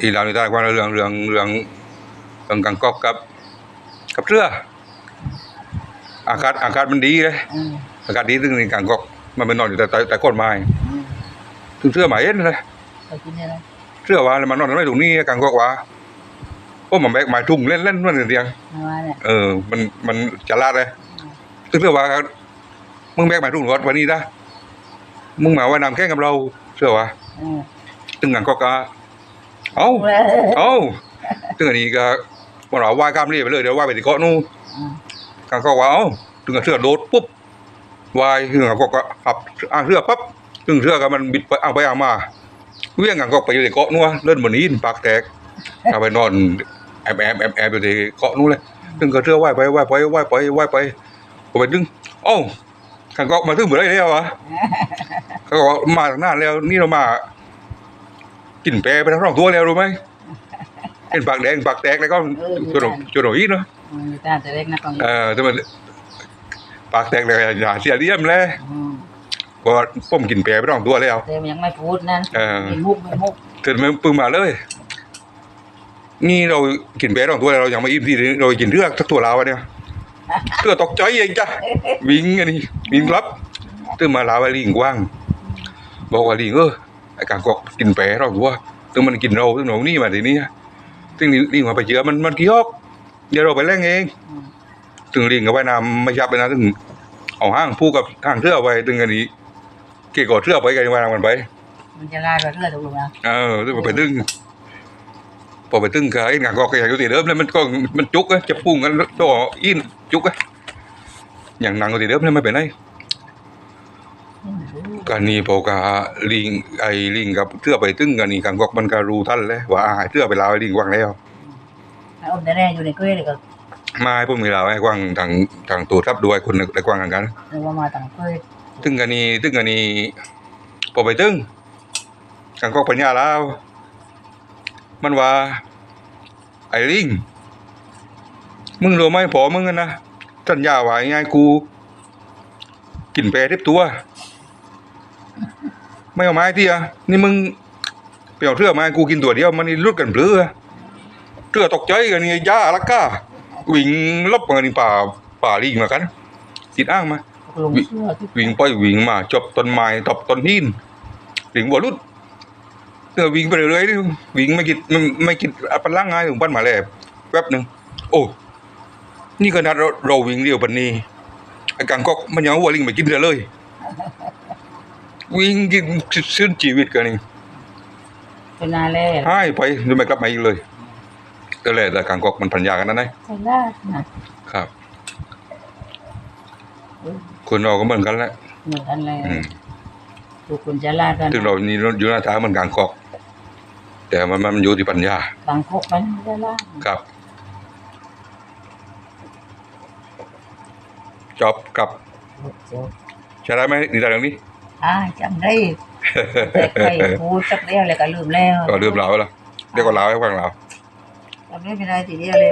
อีเราในใต้กว้างเรื่องเรื่องเรื่องเรื่องกังกอกกับ กับเรืออากาศอากาศมันดีเลยอืมอากาศดีซึ่งในกังกอกมันไปนอนอยู่แต่แต่แต่ก้นไม้อืมถึงเสื้อหมายเอ็นเลยไปกินอะไรเสื้อว่าแล้วมันนอนไม่ตรงนี้กังกอกว่าพวกมันแบกไม้ทุ่งเล่นเล่นมันเดียงมาว่าเนี่ยเออ มันมันจะลาดเลยถึงเสื้อว่ามึงแบกไม้ทุ่งรถวันนี้นะมึงมาว่ายน้ำแข่งกับเราเสื้อว่าอืมตึงกังกอกก็ เอ้าเอ้าตึงอันนี้ก็มันเอาว่ายข้ามเรียไปเลยเดี๋ยวว่ายไปที่เกาะนู่นอืมกางก็ว่าเอ้าถึงกับเสื้อโดดปุ๊บวายถึงกับก็ขับอ่างเรือปั๊บถึงเสื้อก็มันบิดไปอ่างไปอ่างมาเวียงกางก็ไปอยู่ในเกาะนัวเล่นบนนี้ปากแตกเอาไปนอนแอบแอบแอบแอบอยู่ที่เกาะนู้นเลยถึงกับเสื้อว่ายไปว่ายไปว่ายไปว่ายไปพอไปดึงเอ้ากางก็มาถึงเมื่อไรแล้ววะเขาบอกว่ามาตั้งนานแล้วนี่เรามา กินแปรไปทั้งสองตัวแล้วรู้ไหมเห็นปากแดงปากแตกแล้วก็จนหนจนหนอีกเนาะอืมตาจะเล็กนะตรงนี้เออแต่มันปากแตกเลยอย่าเสียเลี่ยมเลยอืมเพราะว่าผมกินแปรไปต้องตัวแล้ว แต่มันยังไม่พูดนั่นเออมีมุกมีมุกเกิดมันปึงมาเลย นี่เรากินแปรต้องตัวแล้วเรายังไม่อิ่มที่เรากินเลือกสักตัวลาวอะเนี่ยเลือตกใจเองจ้ะวิ่งอันนี้วิ่งรับตึ้งมาลาวไอ้ลิงกว้าง บอกว่าลิงเออ ไอ้กางกอกกินแปรต้องตัวตึ้งมันกินเราตึ้งหนูนี่มาทีนี้ตึ้งลิงมาไปเจอมันมันกี่ฮอกเดี๋ยวเราไปแล่งเองอืมถึงลิงกับว่ายน้ำไม่ยับเลยนะถึงเอาห้างผูกกับห้างเสื้อไว้ถึงอันนี้เกี่ยวกับเสื้อไปกันว่ายน้ำกันไป มันจะลายกับเรือตกลงนะเออถึงไปตึงพอไปตึงกับไอ้หนังก็อย่างอยู่ที่เดิมแล้วมันก็มันจุกอะจะพุ่งกันต่ออินจุกอะอย่างหนังก็ที่เดิมแล้วไม่เป็นไร การนี้พอกาลิงไอ้ลิงกับเสื้อไปตึงกันนี่กังกอกมันก็รู้ทันเลยว่าอาหายเสื้อไปลาวไอ้ลิงวางแล้วไอ้อมแต่แรกอยู่ในกล้วยเลยก็มาให้พวกมีลาวไอ้กวางทางทางตัวทับด้วยคนไอ้กวางกันกันนึกว่ามาต่างกล้วยตึงกันนี่ตึงกันนี่พอไปตึงกังกอกปัญญาแล้วมันว่า ไอ้ลิงมึงรู้ไหมพอมึงอะนะสัญญาว่าไงกู กินแปรทิบตัว ไม่เอาไม้ที่อะนี่มึงเปลี่ยวเทือมาให้กูกินตัวเดียวมันนี่รุดกันเปลือเทือตกใจกันนี่ย่าลักก้าวิ่งลบกันนี่ป่าป่าลิงมากันติดอ้างมาตกลงเสื้อที่วิ่งไปวิ่งมาจบต้นไม้ตบต้นหินวิ่งบ่รุดเออวิ่งไปเรื่อยๆดิวิ่งไม่คิดไม่ไม่คิดอัปลังง่ายถึงบ้านหมาแล้วแป๊บหนึ่งโอ้นี่ขนาดเราเราวิ่งเร็วปานนี้ไอ้กังกอกมันยังเอาหัวลิงไปกินเรือเลย วิ่งกินสิ้นชีวิตกันนี่เป็นนาแร่หายไปดูไม่กลับมาอีกเลย ก็เลยแต่กังกอกมันพันยากันนั่นไงใช่ลาดนะครับ คนเราก็เหมือนกันแหละเหมือนกันเลยอืมทุกคนจะลาดกันถึงเรานี่อยู่หน้าท้ามันกังกอก แต่มันมันอยู่ที่ปัญญาต่างพกกันจะลาดครับจอบกับเดี๋ยวใช่ได้ไหมนี่ได้เรื่องนี้ อ่าจำได้แต่ใครพูดสักเดียวเลยก็ลืมแล้วก็ลืมเราแล้วเดี๋ยวก็เล่าให้ฟังเราจำได้ไม่ได้ทีเดียวเลย